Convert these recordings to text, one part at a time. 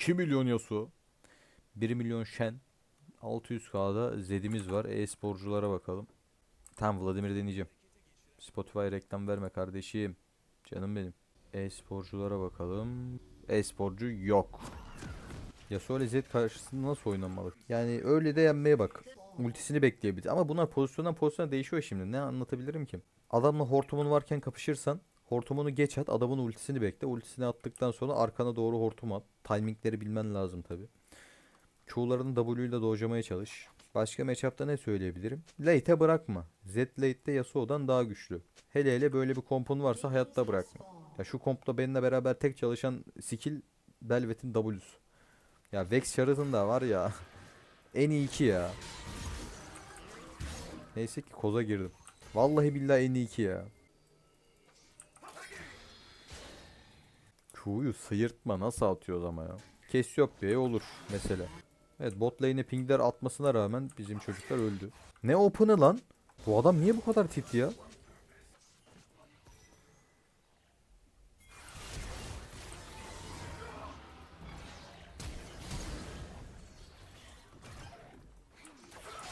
2 milyon Yasuo. 1 milyon Shen. 600k'da Zed'imiz var. E-sporculara bakalım. Tamam Vladimir'i deneyeceğim. Spotify reklam verme kardeşim. Canım benim. E-sporculara bakalım. E-sporcu yok. Yasuo ile Zed karşısında nasıl oynanmalı? Yani öyle de yenmeye bak. Ultisini bekleyebilir. Ama bunlar pozisyondan pozisyona değişiyor şimdi. Ne anlatabilirim ki? Adamla hortumun varken kapışırsan hortumunu geç at. Adamın ultisini bekle. Ultisini attıktan sonra arkana doğru hortum at. Timingleri bilmen lazım tabi. Q'larını W ile dojlamaya çalış. Başka matchup'ta ne söyleyebilirim? Late'e bırakma. Z late'de Yasuo'dan daha güçlü. Hele hele böyle bir kompun varsa hayatta bırakma. Ya şu kompla benimle beraber tek çalışan skill Belvet'in W'su. Ya Vex Shard'ın da var ya. En iyi iki ya. Neyse ki koza girdim. Vallahi billahi en iyi iki ya. Q'yu sıyırtma nasıl atıyoruz ama ya. Kes yok diye olur mesela. Evet bot lane'e pingler atmasına rağmen bizim çocuklar öldü. Ne open'ı lan? Bu adam niye bu kadar tit ya?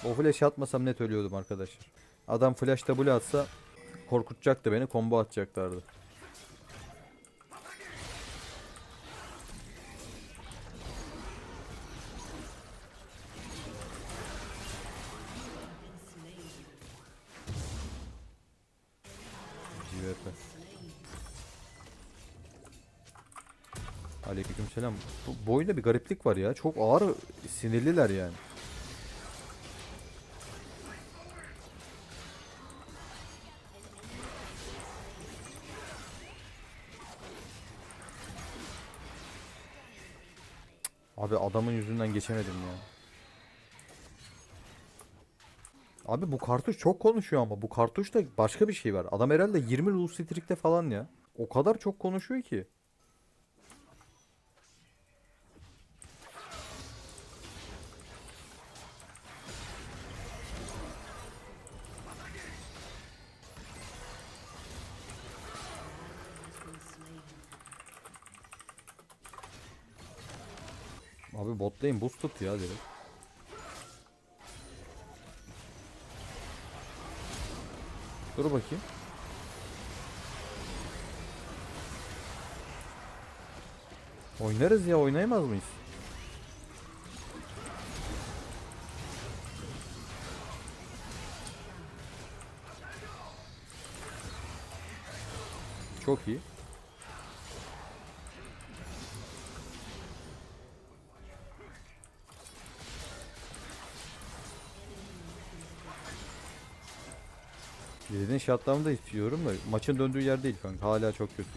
O flash atmasam net ölüyordum arkadaşlar. Adam flash W atsa korkutacaktı beni, combo atacaklardı. Bu, oyunda bir gariplik var ya. Çok ağır sinirliler yani. Abi adamın yüzünden geçemedim ya. Abi bu kartuş çok konuşuyor ama bu kartuşta başka bir şey var. Adam herhalde 20 Rule Strike'te falan ya. O kadar çok konuşuyor ki. Abi bot lane boosted ya direkt. Dur bakayım. Oynarız ya oynayamaz mıyız? Çok iyi. Dediğin shutdown'ı da istiyorum da maçın döndüğü yer değil kanka. Hala çok kötü.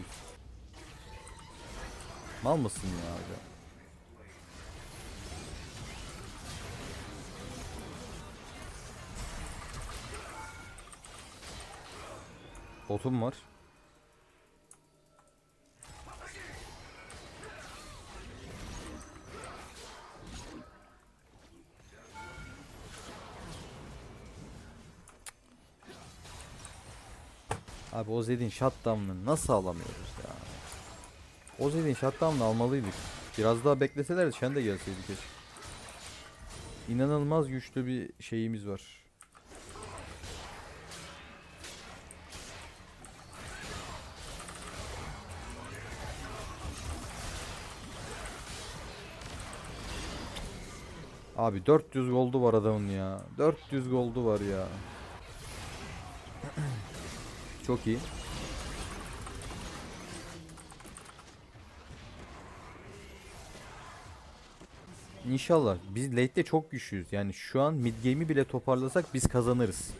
Mal mısın ya aga? Botum var. Abi o Zed'in shutdown'ını nasıl alamıyoruz ya? O Zed'in shutdown'ını almalıydık. Biraz daha bekleseler de Shen de gelseydi keşke. İnanılmaz güçlü bir şeyimiz var. Abi 400 goldu var adamın ya. 400 goldu var ya. Çok iyi. İnşallah. Biz late'de çok güçlüyüz. Yani şu an mid game'i bile toparlasak biz kazanırız.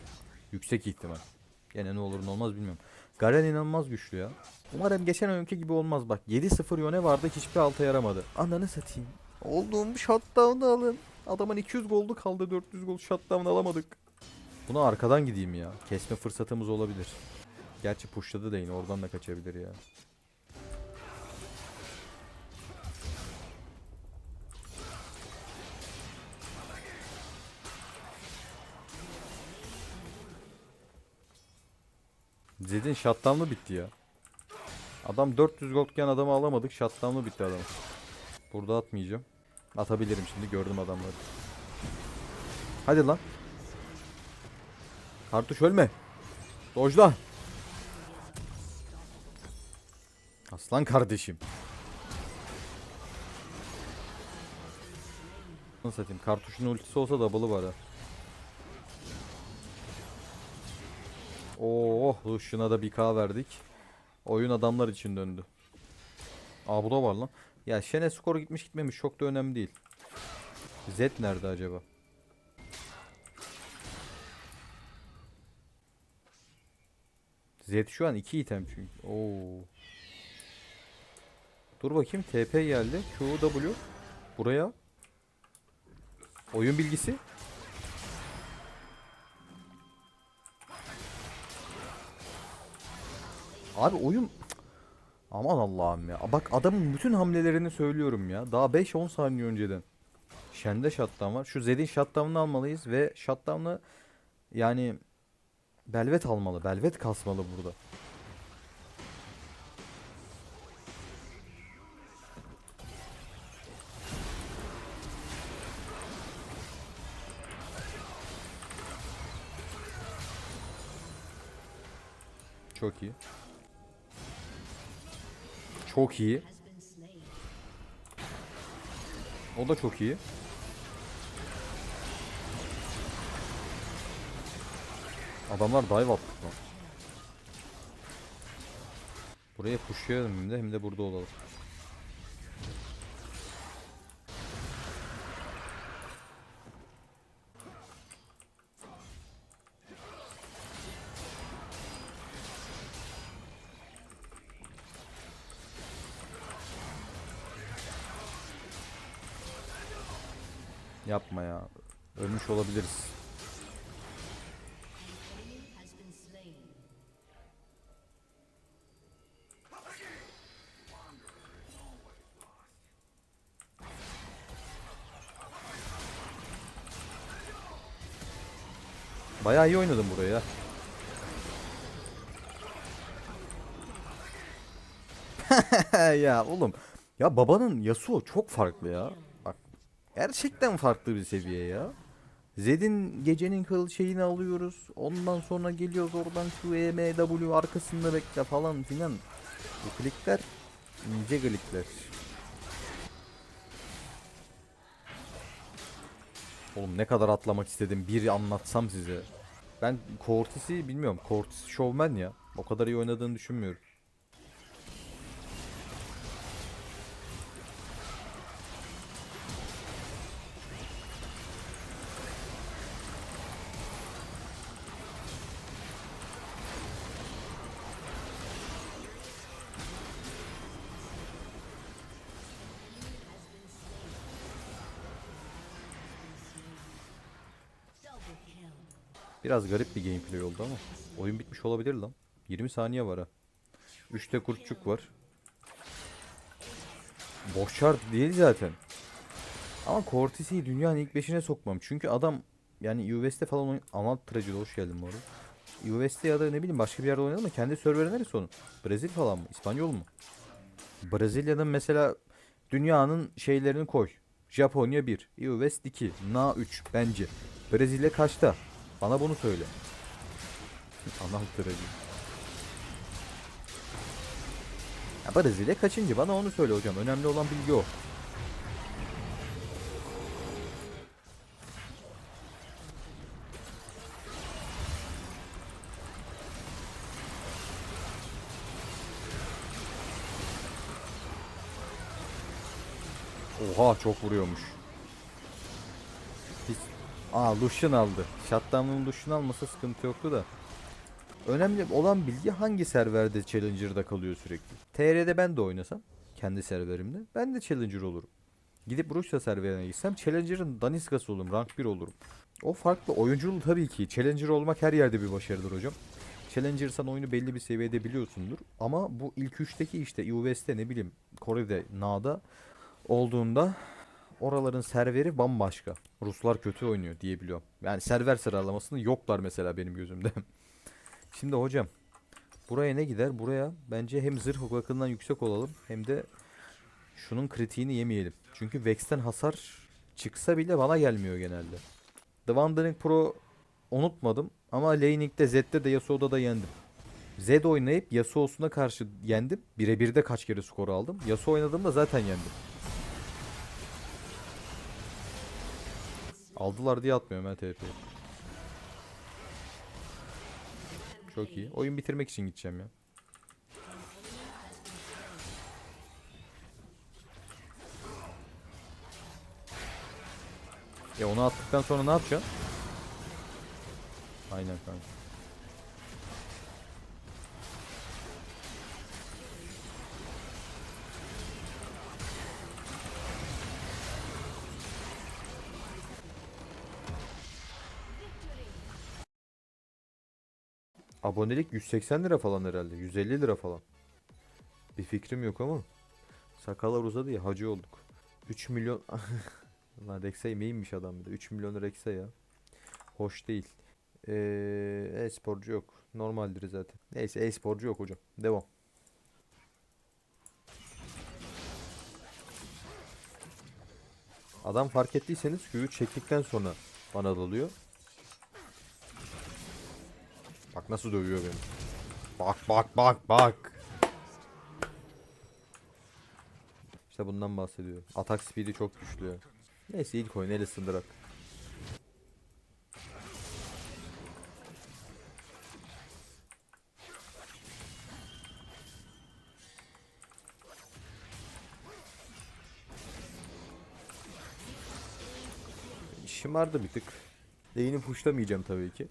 Yüksek ihtimal. Gene ne olur ne olmaz bilmiyorum. Garen inanılmaz güçlü ya. Umarım geçen oyunki gibi olmaz bak. 7-0 yöne vardı hiçbir alta yaramadı. Ananı satayım. Olduğum shutdown'ı alın. Adamın 200 goldu kaldı 400 gol shutdown alamadık. Buna arkadan gideyim ya. Kesme fırsatımız olabilir. Gerçi pushladı da yine oradan da kaçabilir ya. Zed'in shutdown'ı bitti ya. Adam 400 goldken adamı alamadık. Shutdown'ı bitti adam. Burada atmayacağım. Atabilirim şimdi gördüm adamları. Hadi lan. Kartuş ölme. Dojla. Aslan kardeşim. Nasıl satayım? Kartuşun ultisi olsa double'ı var ha. Oh, Lucian'a da bir K verdik. Oyun adamlar için döndü. Aa bu da var lan. Ya Şen'e skor gitmiş gitmemiş çok da önemli değil. Z nerede acaba? Z şu an 2 item çünkü. Oo. Dur bakayım TP geldi. Q W buraya. Oyun bilgisi. Abi oyun Aman Allah'ım ya. Bak adamın bütün hamlelerini söylüyorum ya. Daha 5-10 saniye önceden. Şende shutdown var. Şu Zed'in shutdown'ını almalıyız ve shutdown'ı yani Belvet almalı. Belvet kasmalı burada. Çok iyi. Çok iyi. O da çok iyi. Adamlar dive attık lan. Buraya pushlayalım hem de hem de burada olalım. Yapma ya. Ölmüş olabiliriz. Bayağı iyi oynadım buraya. ya oğlum. Ya babanın Yasuo çok farklı ya. Gerçekten farklı bir seviye ya. Zed'in gecenin kıl şeyini alıyoruz. Ondan sonra geliyoruz oradan şu EMW arkasında bekle falan filan. Bu klikler ince klikler. Oğlum ne kadar atlamak istedim bir anlatsam size. Ben Cortis'i bilmiyorum. Cortis şovmen ya. O kadar iyi oynadığını düşünmüyorum. Biraz garip bir gameplay oldu ama. Oyun bitmiş olabilir lan. 20 saniye var ha. 3'te kurtçuk var. Boş şart değil zaten. Ama Cortis'i dünyanın ilk 5'ine sokmam. Çünkü adam yani UVS'te falan oyun... Aman Tragedy hoş geldin bu arada. UVS'te ya da ne bileyim başka bir yerde oynadı mı? Kendi serveri neresi onun? Brezilya falan mı? İspanyol mu? Brezilya'nın mesela dünyanın şeylerini koy. Japonya 1, US 2, Na 3 bence. Brezilya kaçta? Bana bunu söyle. Anam trajedi. Ya Brezilya kaçıncı? Bana onu söyle hocam. Önemli olan bilgi o. Oha çok vuruyormuş. Aa Lucian aldı. Shutdown'un Lucian almasa sıkıntı yoktu da. Önemli olan bilgi hangi serverde Challenger'da kalıyor sürekli. TR'de ben de oynasam kendi serverimde ben de Challenger olurum. Gidip Rusya serverine gitsem Challenger'ın Daniskası olurum, rank 1 olurum. O farklı oyunculuğu tabii ki. Challenger olmak her yerde bir başarıdır hocam. Challenger sen oyunu belli bir seviyede biliyorsundur. Ama bu ilk üçteki işte US'te ne bileyim Kore'de, NA'da olduğunda oraların serveri bambaşka. Ruslar kötü oynuyor diye biliyorum. Yani server sıralamasını yoklar mesela benim gözümde. Şimdi hocam buraya ne gider? Buraya bence hem zırh bakımından yüksek olalım hem de şunun kritiğini yemeyelim. Çünkü Vex'ten hasar çıksa bile bana gelmiyor genelde. The Wandering Pro unutmadım ama Laning'de Z'de de Yasuo'da da yendim. Zed oynayıp Yasuo'suna karşı yendim. Birebir de kaç kere skor aldım. Yasuo oynadığımda zaten yendim. Aldılar diye atmıyorum ben TP'yi. Çok iyi. Oyun bitirmek için gideceğim ya. Ya onu attıktan sonra ne yapacaksın? Aynen kanka. Abonelik 180 lira falan herhalde. 150 lira falan. Bir fikrim yok ama. Sakallar uzadı ya hacı olduk. 3 milyon... Lan Rex'e miymiş adam bir de. 3 milyon Rex'e ya. Hoş değil. Ee, e-sporcu yok. Normaldir zaten. Neyse e-sporcu yok hocam. Devam. Adam fark ettiyseniz Q'yu çektikten sonra bana dalıyor. Bak nasıl dövüyor beni. Bak bak bak bak. İşte bundan bahsediyorum. Atak speed'i çok güçlü. Neyse ilk oyun el ısındırak. Şımardı bir tık. Lane'i pushlamayacağım tabii ki.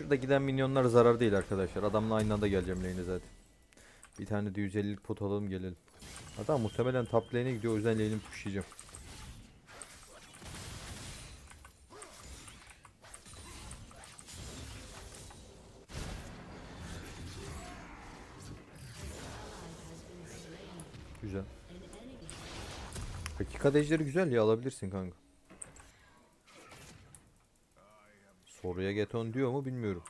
Şurada giden minyonlar zarar değil arkadaşlar. Adamla aynı anda geleceğim lane'e zaten. Bir tane de 150'lik pot alalım gelelim. Adam muhtemelen top lane'e gidiyor o yüzden lane'i pushlayacağım. Güzel. Dakika ejderi güzel ya alabilirsin kanka. Soruya geton diyor mu bilmiyorum.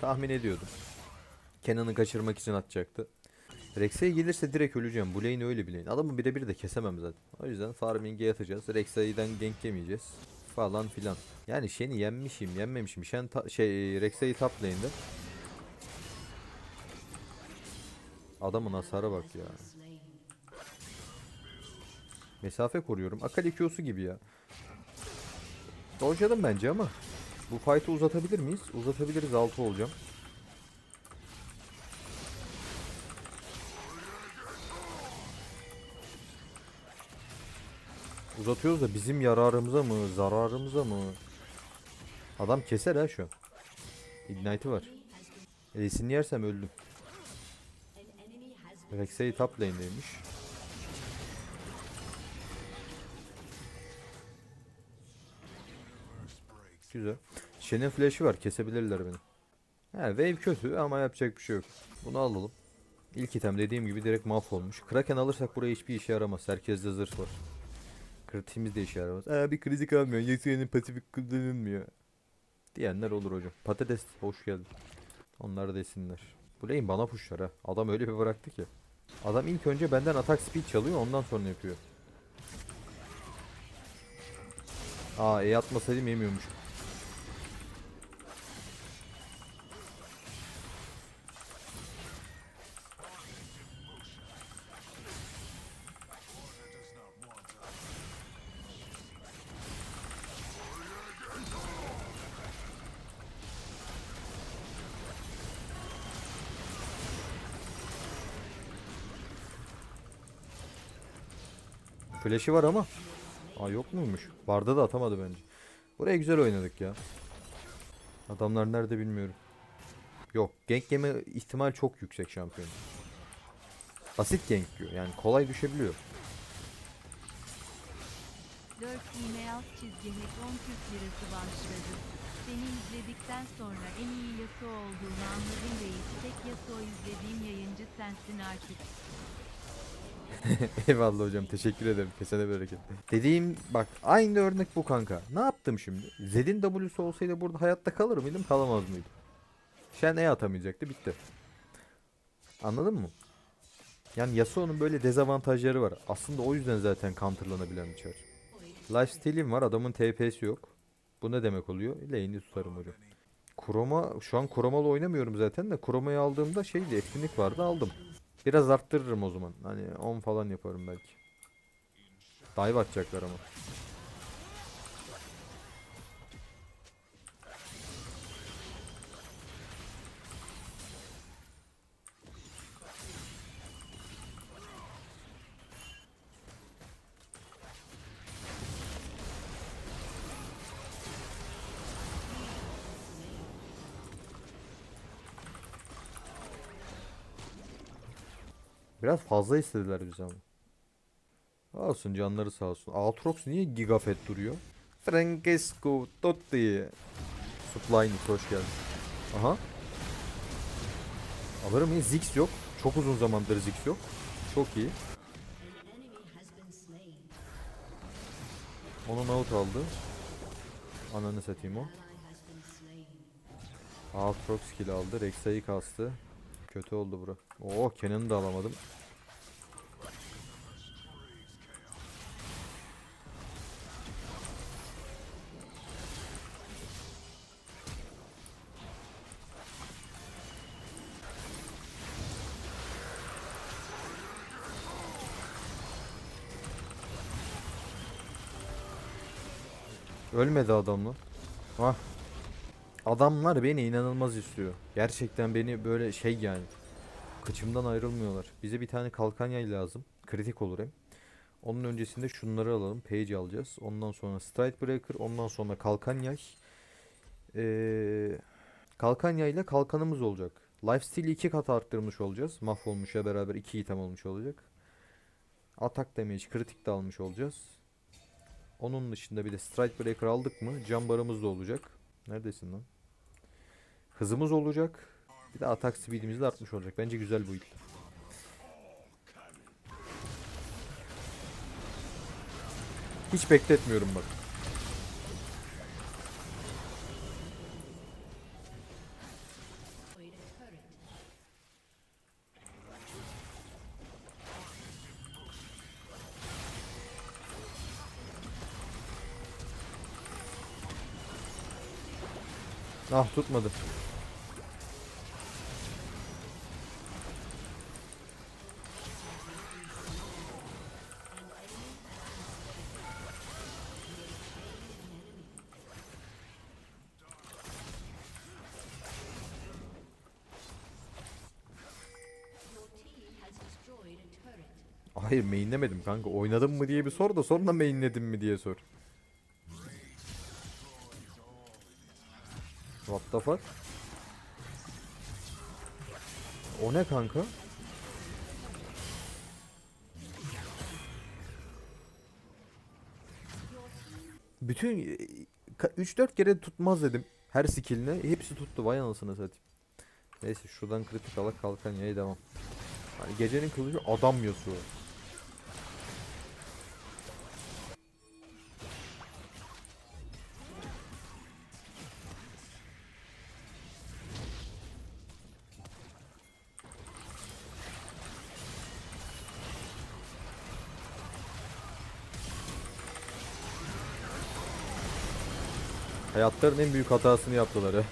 Tahmin ediyordum. Kenan'ı kaçırmak için atacaktı. Rex'e gelirse direkt öleceğim. Bu lane öyle bir lane. Adamı birebir de kesemem zaten. O yüzden farming'e yatacağız. Rex'a'dan gank yemeyeceğiz. Falan filan. Yani Shen'i yenmişim, yenmemişim. Shen şey Rex'a'yı top lane'de. Adamın hasara bak ya. Mesafe koruyorum. Akali Q'su gibi ya. Dodge'ladım bence ama. Bu fight'ı uzatabilir miyiz? Uzatabiliriz 6 olacağım. Uzatıyoruz da bizim yararımıza mı, zararımıza mı? Adam keser ha şu an. Var. E'sini yersem öldüm. Rex'e top lane'deymiş. Güzel. Shen'in flash'ı var. Kesebilirler beni. He wave kötü ama yapacak bir şey yok. Bunu alalım. İlk item dediğim gibi direkt mahvolmuş. Kraken alırsak buraya hiçbir işe yaramaz. Herkeste zırh var. Kritiğimiz de işe yaramaz. Aa bir kritik almıyor. Yasuo'nun pasifik kullanılmıyor. Diyenler olur hocam. Patates hoş geldin. Onlar desinler. Bu lane bana pushlar ha. Adam öyle bir bıraktı ki. Adam ilk önce benden atak speed çalıyor ondan sonra yapıyor. Aa E atmasaydım yemiyormuş. Flash'i var ama. Aa yok muymuş? Barda da atamadı bence. Buraya güzel oynadık ya. Adamlar nerede bilmiyorum. Yok gank yeme ihtimal çok yüksek şampiyon. Basit gank diyor yani kolay düşebiliyor. 4 iğne alt çizgi 10 Türk lirası bağışladı. Seni izledikten sonra en iyi Yasuo olduğunu anladım reis. Tek Yasuo izlediğim yayıncı sensin artık. Eyvallah hocam teşekkür ederim. Kesene bereket. Dediğim bak aynı örnek bu kanka. Ne yaptım şimdi? Zed'in W'su olsaydı burada hayatta kalır mıydım kalamaz mıydım? Shen E atamayacaktı bitti. Anladın mı? Yani Yasuo'nun böyle dezavantajları var. Aslında o yüzden zaten counterlanabilen bir çar. Lifesteal'im var adamın TP'si yok. Bu ne demek oluyor? Lane'i tutarım hocam. Kuroma şu an kromalı oynamıyorum zaten de kromayı aldığımda şeydi etkinlik vardı aldım. Biraz arttırırım o zaman. Hani 10 falan yaparım belki. Dive atacaklar ama. Biraz fazla istediler bizi ama. Olsun canları sağ olsun. Aatrox niye gigafet duruyor? Francesco Totti. Supply'nik hoş geldin. Aha. Alırım iyi. Ziggs yok. Çok uzun zamandır Ziggs yok. Çok iyi. Onun out aldı. Ananı satayım o. Aatrox kill aldı. Rek'Sai kastı. Kötü oldu bura. Oo Kenan'ı da alamadım. Ölmedi adam lan. Adamlar beni inanılmaz istiyor. Gerçekten beni böyle şey yani. Kıçımdan ayrılmıyorlar. Bize bir tane kalkan yay lazım. Kritik olur hem. Onun öncesinde şunları alalım. Page alacağız. Ondan sonra Stride Breaker. Ondan sonra kalkan yay. Ee, kalkan yayla kalkanımız olacak. Lifesteal'i iki kat arttırmış olacağız. Mahvolmuşa beraber iki item olmuş olacak. Atak damage kritik de almış olacağız. Onun dışında bir de Strike Breaker aldık mı can barımız da olacak. Neredesin lan? Hızımız olacak. Bir de atak speedimiz de artmış olacak. Bence güzel bu ilk. Hiç bekletmiyorum bak. Ah tutmadı. Hayır mainlemedim kanka. Oynadım mı diye bir sor da sonra mainledim mi diye sor. What the fuck? O ne kanka? Bütün 3-4 kere tutmaz dedim. Her skill'ine hepsi tuttu. Vay anasını satayım. Neyse şuradan kritik alak kalkan yayı devam. Hani gecenin kılıcı adam Yasuo. Hayatların en büyük hatasını yaptılar ya.